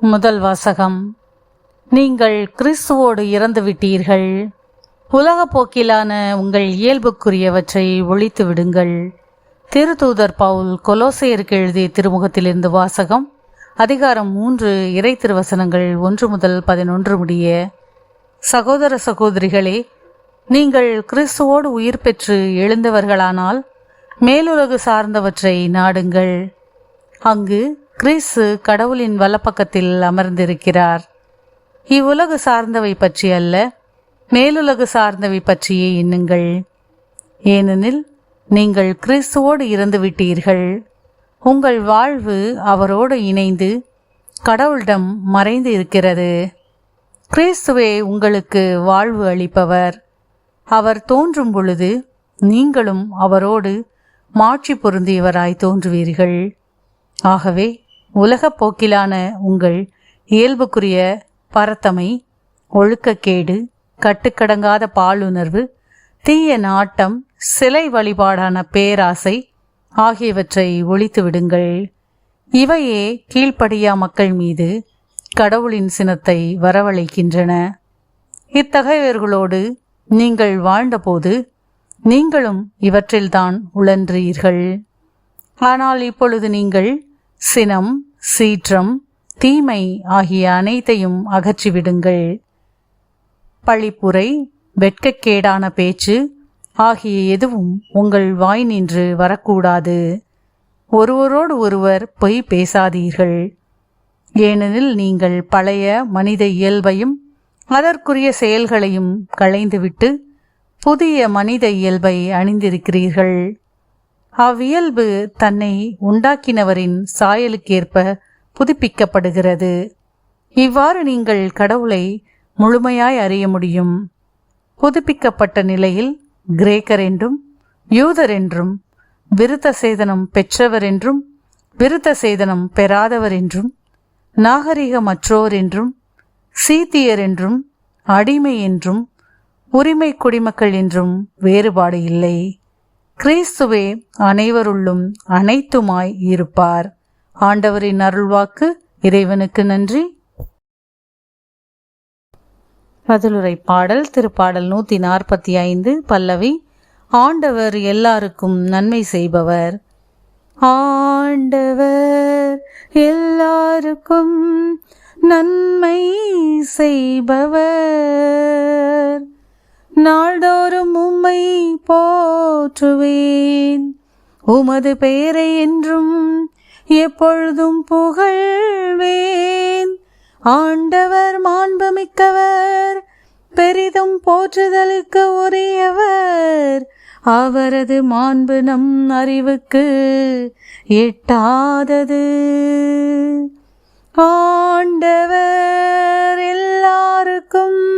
முதல் வாசகம். நீங்கள் கிறிஸ்துவோடு இறந்து விட்டீர்கள். உலகப் போக்கிலான உங்கள் இயல்புக்குரியவற்றை ஒழித்து விடுங்கள். திருத்தூதர் பவுல் கொலோசையருக்கு எழுதிய திருமுகத்திலிருந்து வாசகம் அதிகாரம் மூன்று இறை திருவசனங்கள் ஒன்று முதல் பதினொன்று முடிய சகோதர சகோதரிகளே நீங்கள் கிறிஸ்துவோடு உயிர் பெற்று எழுந்தவர்களானால் மேலுலகு சார்ந்தவற்றை நாடுங்கள். அங்கு கிறிஸ்து கடவுளின் வலப்பக்கத்தில் அமர்ந்திருக்கிறார். இவ்வுலகு சார்ந்தவை பற்றி அல்ல மேலுலகு சார்ந்தவை பற்றியே எண்ணுங்கள் ஏனெனில் நீங்கள் கிறிஸ்துவோடு இறந்து விட்டீர்கள் உங்கள் வாழ்வு அவரோடு இணைந்து கடவுளிடம் மறைந்து இருக்கிறது. கிறிஸ்துவே உங்களுக்கு வாழ்வு அளிப்பவர். அவர் தோன்றும் பொழுது நீங்களும் அவரோடு மாட்சி பொருந்தியவராய் தோன்றுவீர்கள். ஆகவே உலகப் போக்கிலான உங்கள் இயல்புக்குரிய பரத்தமை ஒழுக்கக்கேடு கட்டுக்கடங்காத பாலுணர்வு தீய நாட்டம் சிலை வழிபாடான பேராசை ஆகியவற்றை ஒழித்து விடுங்கள். இவையே கீழ்ப்படியா மக்கள் மீது கடவுளின் சினத்தை வரவழைக்கின்றன. இத்தகையவர்களோடு நீங்கள் வாழ்ந்தபோது நீங்களும் இவற்றில்தான் உழன்றீர்கள். ஆனால் இப்பொழுது நீங்கள் சினம் சீற்றம் தீமை ஆகிய அனைத்தையும் அகற்றிவிடுங்கள். பழிப்புரை வெட்கக்கேடான பேச்சு ஆகிய எதுவும் உங்கள் வாய் நின்று வரக்கூடாது. ஒருவரோடு ஒருவர் பொய் பேசாதீர்கள். ஏனெனில் நீங்கள் பழைய மனித இயல்பையும் அதற்குரிய செயல்களையும் களைந்துவிட்டு புதிய மனித இயல்பை அணிந்திருக்கிறீர்கள். அவ்வியல்பு தன்னை உண்டாக்கினவரின் சாயலுக்கேற்ப புதுப்பிக்கப்படுகிறது. இவ்வாறு நீங்கள் கடவுளை முழுமையாய் அறிய முடியும். புதுப்பிக்கப்பட்ட நிலையில் கிரேக்கர் என்றும் யூதர் என்றும் விருத்த சேதனம் பெற்றவர் என்றும் விருத்த சேதனம் பெறாதவர் என்றும் நாகரிகமற்றோர் என்றும் சீத்தியர் என்றும் அடிமை என்றும் உரிமை குடிமக்கள் என்றும் வேறுபாடு இல்லை. கிறிஸ்துவே அனைவருள்ளும் அனைத்துமாய் இருப்பார். ஆண்டவரின் அருள்வாக்கு இறைவனுக்கு நன்றி. பதிலுரை பாடல் திருப்பாடல் நூத்தி நாற்பத்தி ஐந்து பல்லவி ஆண்டவர் எல்லாருக்கும் நன்மை செய்பவர். ஆண்டவர் எல்லாருக்கும் நன்மை செய்பவர். நாள்தோறும் உம்மை போற்றுவேன். உமது பெயரை என்றும் எப்பொழுதும் புகழ்வேன். ஆண்டவர் மாண்புமிக்கவர் பெரிதும் போற்றுதலுக்கு உரியவர். அவரது மாண்பு நம் அறிவுக்கு எட்டாதது. ஆண்டவர் எல்லாருக்கும்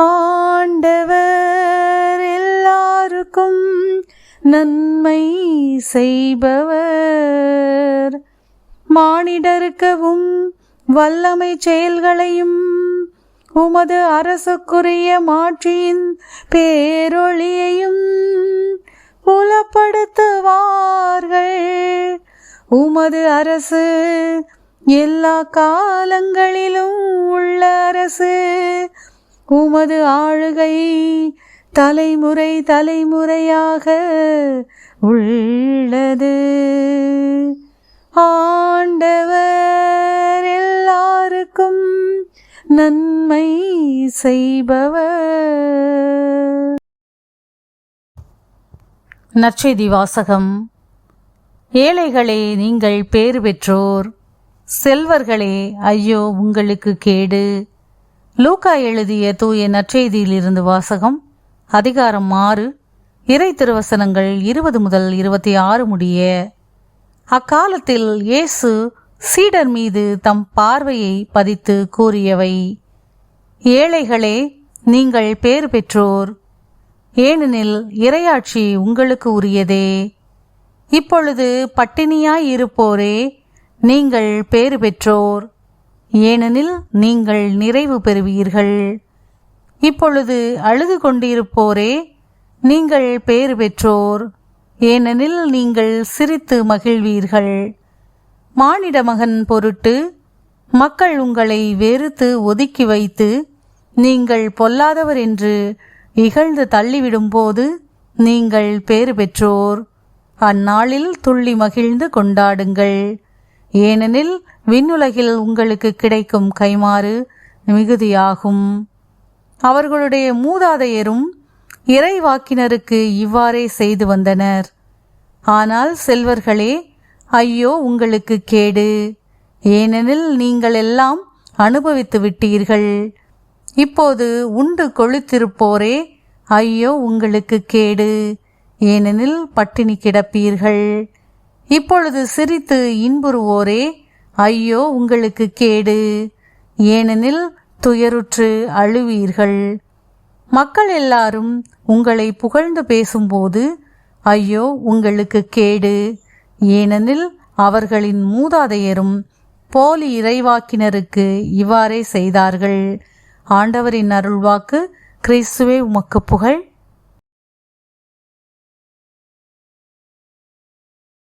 ஆண்டவர் எல்லாருக்கும் நன்மை செய்பவர். மானிடருக்கவும் வல்லமை செயல்களையும் உமது அரசுக்குரிய மாற்றியின் பேரொளியையும் புலப்படுத்துவார்கள். உமது அரசு எல்லா காலங்களிலும் உள்ள அரசு உமது ஆளுகை தலைமுறை தலைமுறையாக உள்ளது. ஆண்டவர் எல்லாருக்கும் நன்மை செய்பவர். நற்செய்தி வாசகம். ஏழைகளே நீங்கள் பேறு பெற்றோர். செல்வர்களே ஐயோ உங்களுக்கு கேடு. லூக்கா எழுதிய தூய நற்செய்தியிலிருந்து வாசகம் அதிகாரம் ஆறு இறை திருவசனங்கள் இருபது முதல் இருபத்தி ஆறு முடிய அக்காலத்தில் இயேசு சீடர் மீது தம் பார்வையை பதித்து கூறியவை ஏழைகளே நீங்கள் பேறு பெற்றோர். ஏனெனில் இரையாட்சி உங்களுக்கு உரியதே. இப்பொழுது பட்டினியாய் இருப்போரே நீங்கள் பேறு பெற்றோர். ஏனெனில் நீங்கள் நிறைவு பெறுவீர்கள். இப்பொழுது அழுது கொண்டிருப்போரே நீங்கள் பேறு பெற்றோர். ஏனெனில் நீங்கள் சிரித்து மகிழ்வீர்கள். மானிட மகன் பொருட்டு மக்கள் உங்களை வெறுத்து ஒதுக்கி வைத்து நீங்கள் பொல்லாதவர் என்று இகழ்ந்து தள்ளிவிடும்போது நீங்கள் பேறு பெற்றோர். அந்நாளில் துள்ளி மகிழ்ந்து கொண்டாடுங்கள். ஏனெனில் விண்ணுலகில் உங்களுக்கு கிடைக்கும் கைமாறு மிகுதியாகும். அவர்களுடைய மூதாதையரும் இறைவாக்கினருக்கு இவ்வாறே செய்து வந்தனர். ஆனால் செல்வர்களே ஐயோ உங்களுக்கு கேடு. ஏனெனில் நீங்கள் எல்லாம் அனுபவித்து விட்டீர்கள். இப்போது உண்டு கொழுத்திருப்போரே ஐயோ உங்களுக்கு கேடு. ஏனெனில் பட்டினி கிடப்பீர்கள். இப்பொழுது சிரித்து இன்புறுவோரே ஐயோ உங்களுக்கு கேடு. ஏனெனில் துயருற்று அழுவீர்கள். மக்கள் எல்லாரும் உங்களை புகழ்ந்து பேசும்போது ஐயோ உங்களுக்கு கேடு. ஏனெனில் அவர்களின் மூதாதையரும் போலி இறைவாக்கினருக்கு இவ்வாறே செய்தார்கள். ஆண்டவரின் அருள்வாக்கு கிறிஸ்துவே உமக்கு புகழ்.